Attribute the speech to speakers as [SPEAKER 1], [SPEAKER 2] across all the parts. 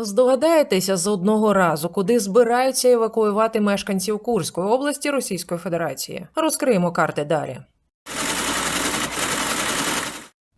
[SPEAKER 1] Здогадаєтеся з одного разу, куди збираються евакуювати мешканців Курської області Російської Федерації. Розкриємо карти далі.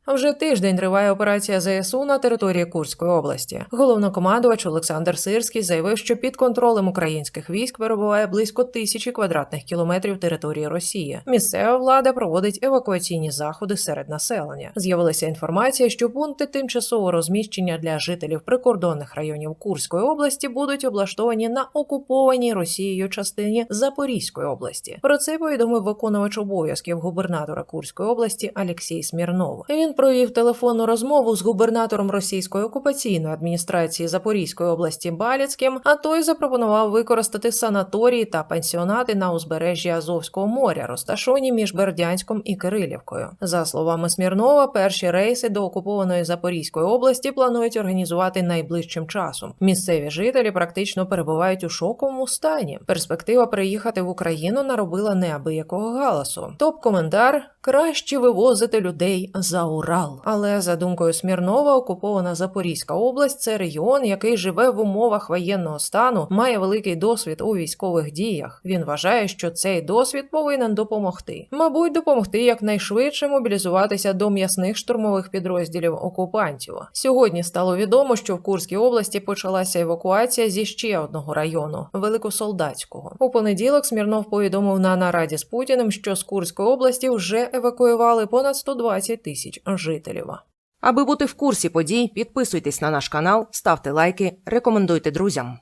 [SPEAKER 1] Вже тиждень триває операція ЗСУ на території Курської області. Головнокомандувач Олександр Сирський заявив, що під контролем українських військ перебуває близько тисячі квадратних кілометрів території Росії. Місцева влада проводить евакуаційні заходи серед населення. З'явилася інформація, що пункти тимчасового розміщення для жителів прикордонних районів Курської області будуть облаштовані на окупованій Росією частині Запорізької області. Про це повідомив виконувач обов'язків губернатора Курської області Алексій Смірнов. Він провів телефонну розмову з губернатором російської окупаційної адміністрації Запорізької області Баліцьким, а той запропонував використати санаторії та пансіонати на узбережжі Азовського моря, розташовані між Бердянськом і Кирилівкою. За словами Смірнова, перші рейси до окупованої Запорізької області планують організувати найближчим часом. Місцеві жителі практично перебувають у шоковому стані. Перспектива приїхати в Україну наробила неабиякого галасу. Топ-коментар краще вивозити людей за Урал. Але за думкою Смірнова, окупована Запорізька область це регіон, який живе в умовах воєнного стану, має великий досвід у військових діях. Він вважає, що цей досвід повинен допомогти. Мабуть, допомогти якнайшвидше мобілізуватися до м'ясних штурмових підрозділів окупантів. Сьогодні стало відомо, що в Курській області почалася евакуація зі ще одного району Великосолдатського. У понеділок Смірнов повідомив на нараді з Путіним, що з Курської області евакуювали понад 120 тисяч жителів.
[SPEAKER 2] Аби бути в курсі подій, підписуйтесь на наш канал, ставте лайки, рекомендуйте друзям.